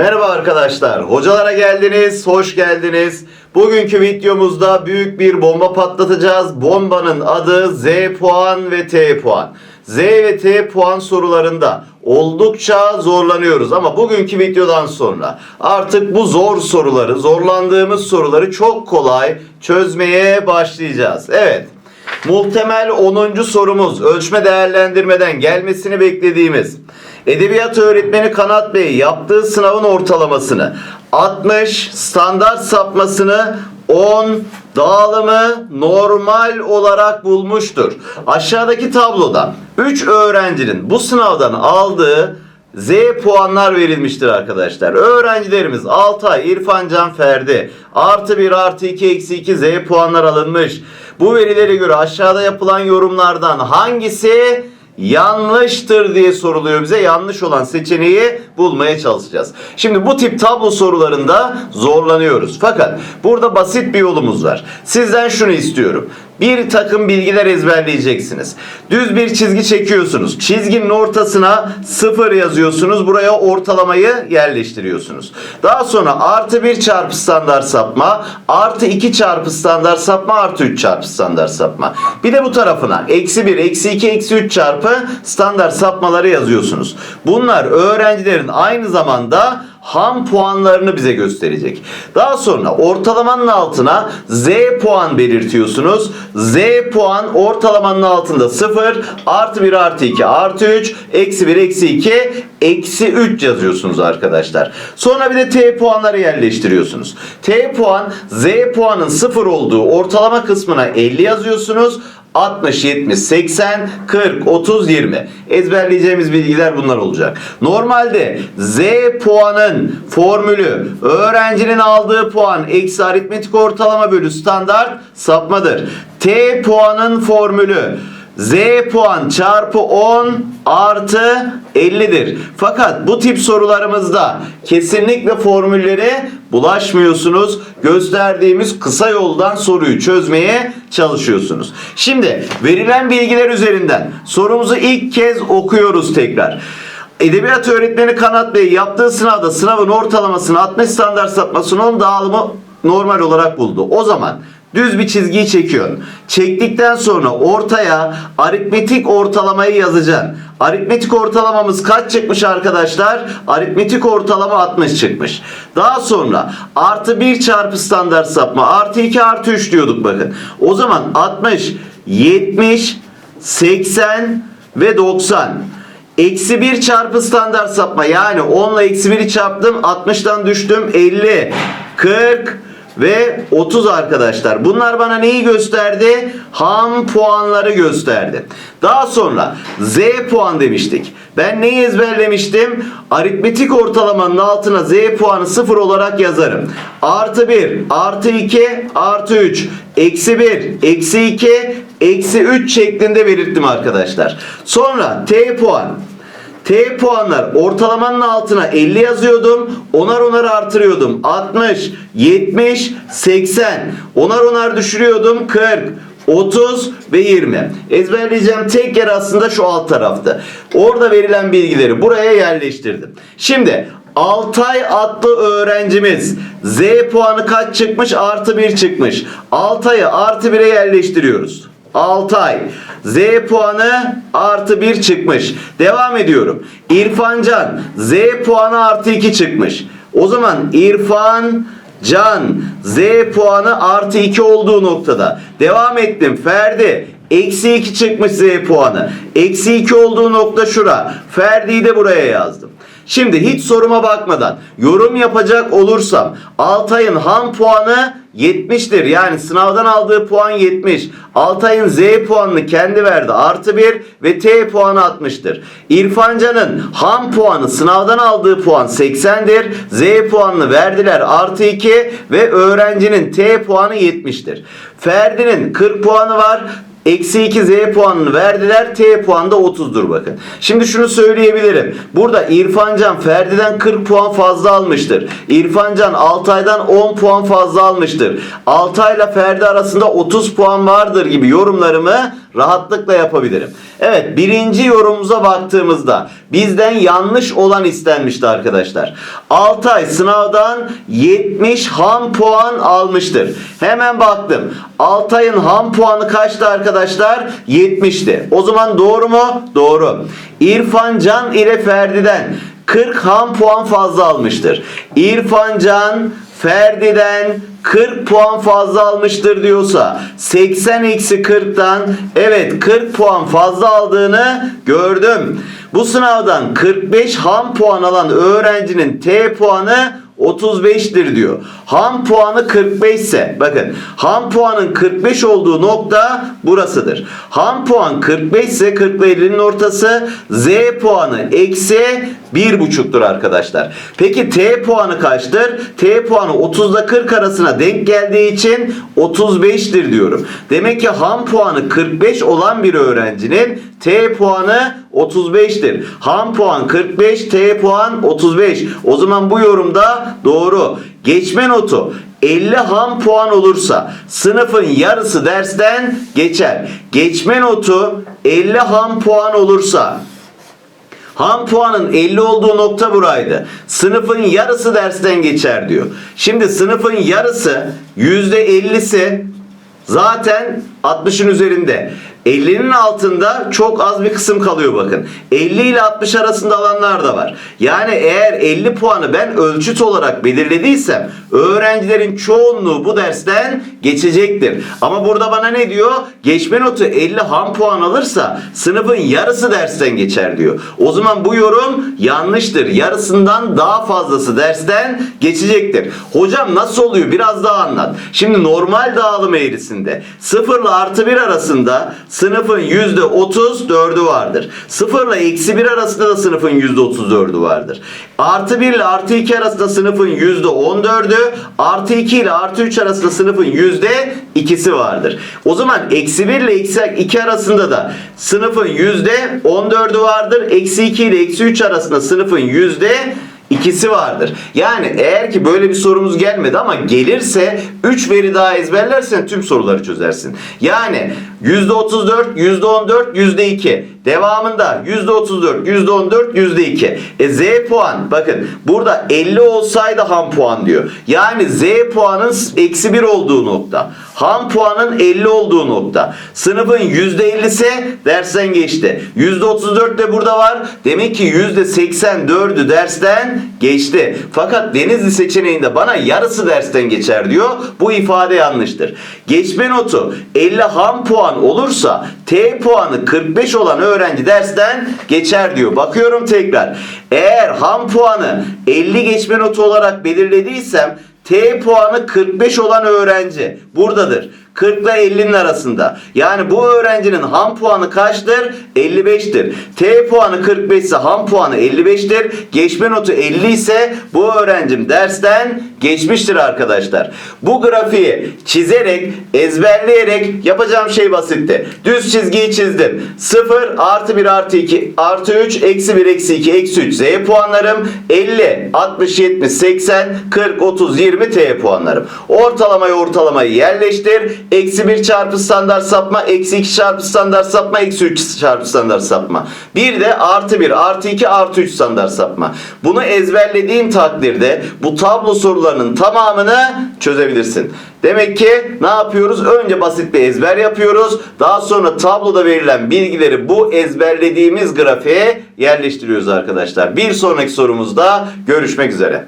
Merhaba arkadaşlar, hocalara geldiniz, hoş geldiniz. Bugünkü videomuzda büyük bir bomba patlatacağız. Bombanın adı Z puan ve T puan. Z ve T puan sorularında oldukça zorlanıyoruz ama bugünkü videodan sonra artık bu zor soruları, zorlandığımız soruları çok kolay çözmeye başlayacağız. Evet. Muhtemel 10. sorumuz ölçme değerlendirmeden gelmesini beklediğimiz Edebiyat öğretmeni Kanat Bey yaptığı sınavın ortalamasını 60, standart sapmasını 10, dağılımı normal olarak bulmuştur. Aşağıdaki tabloda 3 öğrencinin bu sınavdan aldığı Z puanlar verilmiştir arkadaşlar. Öğrencilerimiz Altay, İrfan Can Ferdi artı 1 artı 2 eksi 2 Z puanlar alınmış. Bu verilere göre aşağıda yapılan yorumlardan hangisi yanlıştır diye soruluyor bize. Yanlış olan seçeneği bulmaya çalışacağız. Şimdi bu tip tablo sorularında zorlanıyoruz. Fakat burada basit bir yolumuz var. Sizden şunu istiyorum. Bir takım bilgiler ezberleyeceksiniz. Düz bir çizgi çekiyorsunuz. Çizginin ortasına 0 yazıyorsunuz. Buraya ortalamayı yerleştiriyorsunuz. Daha sonra artı 1 çarpı standart sapma, artı 2 çarpı standart sapma, artı 3 çarpı standart sapma. Bir de bu tarafına eksi 1, eksi 2, eksi 3 çarpı standart sapmaları yazıyorsunuz. Bunlar öğrencilerin aynı zamanda ham puanlarını bize gösterecek. Daha sonra ortalamanın altına Z puan belirtiyorsunuz. Z puan ortalamanın altında 0, artı 1, artı 2, artı 3, eksi 1, eksi 2, eksi 3 yazıyorsunuz arkadaşlar. Sonra bir de T puanları yerleştiriyorsunuz. T puan Z puanın 0 olduğu ortalama kısmına 50 yazıyorsunuz. 60, 70, 80, 40, 30, 20. Ezberleyeceğimiz bilgiler bunlar olacak. Normalde Z puanın formülü öğrencinin aldığı puan eksi aritmetik ortalama bölü standart sapmadır. T puanın formülü Z puan çarpı 10 artı 50'dir. Fakat bu tip sorularımızda kesinlikle formüllere bulaşmıyorsunuz. Gösterdiğimiz kısa yoldan soruyu çözmeye çalışıyorsunuz. Şimdi verilen bilgiler üzerinden sorumuzu ilk kez okuyoruz tekrar. Edebiyat öğretmeni Kanat Bey yaptığı sınavda sınavın ortalamasını 60 standart sapmasının 10 dağılımı normal olarak buldu. O zaman düz bir çizgiyi çekiyorsun. Çektikten sonra ortaya aritmetik ortalamayı yazacaksın. Aritmetik ortalamamız kaç çıkmış arkadaşlar? Aritmetik ortalama 60 çıkmış. Daha sonra artı 1 çarpı standart sapma artı 2 artı 3 diyorduk bakın. O zaman 60, 70, 80 ve 90. Eksi 1 çarpı standart sapma yani 10 ile eksi 1'i çarptım 60'tan düştüm 50 40 ve 30 arkadaşlar. Bunlar bana neyi gösterdi? Ham puanları gösterdi. Daha sonra Z puan demiştik. Ben neyi ezberlemiştim? Aritmetik ortalamanın altına Z puanı 0 olarak yazarım. Artı 1, artı 2, artı 3, eksi 1, eksi 2, eksi 3 şeklinde belirttim arkadaşlar. Sonra T puan. T puanlar ortalamanın altına 50 yazıyordum. Onar onar artırıyordum. 60, 70, 80. Onar onar düşürüyordum. 40, 30 ve 20. Ezberleyeceğim tek yer aslında şu alt tarafta. Orada verilen bilgileri buraya yerleştirdim. Şimdi Altay adlı öğrencimiz Z puanı kaç çıkmış? Artı 1 çıkmış. Altay'ı artı 1'e yerleştiriyoruz. Altay. Z puanı artı 1 çıkmış. Devam ediyorum. İrfancan. Z puanı artı 2 çıkmış. O zaman İrfan Can Z puanı artı 2 olduğu noktada. Devam ettim. Ferdi. Eksi 2 çıkmış Z puanı. Eksi 2 olduğu nokta şura. Ferdi'yi de buraya yazdım. Şimdi hiç soruma bakmadan yorum yapacak olursam Altay'ın ham puanı 70'tir. Yani sınavdan aldığı puan 70. Altay'ın Z puanını kendi verdi. Artı 1 ve T puanı 60'tır. İrfancan'ın ham puanı sınavdan aldığı puan 80'dir. Z puanını verdiler. Artı 2 ve öğrencinin T puanı 70'tir. Ferdi'nin 40 puanı var. Eksi 2 Z puanını verdiler. T puanı da 30'dur bakın. Şimdi şunu söyleyebilirim. Burada İrfancan Ferdi'den 40 puan fazla almıştır. İrfancan Altay'dan 10 puan fazla almıştır. Altay'la Ferdi arasında 30 puan vardır gibi yorumlarımı rahatlıkla yapabilirim. Evet birinci yorumumuza baktığımızda bizden yanlış olan istenmişti arkadaşlar. Altay sınavdan 70 ham puan almıştır. Hemen baktım. Altay'ın ham puanı kaçtı arkadaşlar? 70'ti. O zaman doğru mu? Doğru. İrfan Can ile Ferdi'den 40 ham puan fazla almıştır. İrfan Can Ferdi'den 40 puan fazla almıştır diyorsa 80 eksi 40'tan evet 40 puan fazla aldığını gördüm. Bu sınavdan 45 ham puan alan öğrencinin T puanı 35'tir diyor. Ham puanı 45 ise bakın ham puanın 45 olduğu nokta burasıdır. Ham puan 45 ise 40 ile 50'nin ortası Z puanı eksi 1,5'tur arkadaşlar. Peki T puanı kaçtır? T puanı 30 ile 40 arasına denk geldiği için 35'tir diyorum. Demek ki ham puanı 45 olan bir öğrencinin T puanı 35'tir. Ham puan 45, T puan 35. O zaman bu yorumda doğru. Geçme notu 50 ham puan olursa sınıfın yarısı dersten geçer. Geçme notu 50 ham puan olursa Ham puanın 50 olduğu nokta buraydı. Sınıfın yarısı dersten geçer diyor. Şimdi sınıfın yarısı %50'si zaten 60'ın üzerinde. 50'nin altında çok az bir kısım kalıyor bakın. 50 ile 60 arasında alanlar da var. Yani eğer 50 puanı ben ölçüt olarak belirlediysem öğrencilerin çoğunluğu bu dersten geçecektir. Ama burada bana ne diyor? Geçme notu 50 ham puan alırsa sınıfın yarısı dersten geçer diyor. O zaman bu yorum yanlıştır. Yarısından daha fazlası dersten geçecektir. Hocam nasıl oluyor? Biraz daha anlat. Şimdi normal dağılım eğrisinde 0 ile artı 1 arasında sınıfın %34'ü vardır. 0 ile eksi 1 arasında da sınıfın %34'ü vardır. Artı 1 ile artı 2 arasında sınıfın %14'ü, artı 2 ile artı 3 arasında sınıfın %2'si vardır. O zaman eksi 1 ile eksi 2 arasında da sınıfın %14'ü vardır. Eksi 2 ile eksi 3 arasında sınıfın yüzde İkisi vardır. Yani eğer ki böyle bir sorumuz gelmedi ama gelirse 3 veri daha ezberlersen tüm soruları çözersin. Yani %34, %14, %2. Devamında %34, %14, %2. E Z puan bakın burada 50 olsaydı ham puan diyor. Yani Z puanın eksi 1 olduğu nokta. Ham puanın 50 olduğu nokta. Sınıfın %50 ise dersten geçti. %34 de burada var. Demek ki %84'ü dersten geçti. Fakat Denizli seçeneğinde bana yarısı dersten geçer diyor. Bu ifade yanlıştır. Geçme notu 50 ham puan olursa T puanı 45 olan öğrenci dersten geçer diyor. Bakıyorum tekrar. Eğer ham puanı 50 geçme notu olarak belirlediysem T puanı 45 olan öğrenci buradadır. 40 ile 50'nin arasında. Yani bu öğrencinin ham puanı kaçtır? 55'tir. T puanı 45 ise ham puanı 55'tir. Geçme notu 50 ise bu öğrencim dersten geçmiştir arkadaşlar. Bu grafiği çizerek, ezberleyerek yapacağım şey basitti. Düz çizgiyi çizdim. 0 artı 1 artı 2 artı 3 eksi 1 eksi 2 eksi 3 Z puanlarım 50, 60, 70, 80, 40, 30, 20 T puanlarım. Ortalamayı ortalamayı yerleştir. Eksi 1 çarpı standart sapma, eksi 2 çarpı standart sapma, eksi 3 çarpı standart sapma. Bir de artı 1, artı 2, artı 3 standart sapma. Bunu ezberlediğin takdirde bu tablo sorularının tamamını çözebilirsin. Demek ki ne yapıyoruz? Önce basit bir ezber yapıyoruz. Daha sonra tabloda verilen bilgileri bu ezberlediğimiz grafiğe yerleştiriyoruz arkadaşlar. Bir sonraki sorumuzda görüşmek üzere.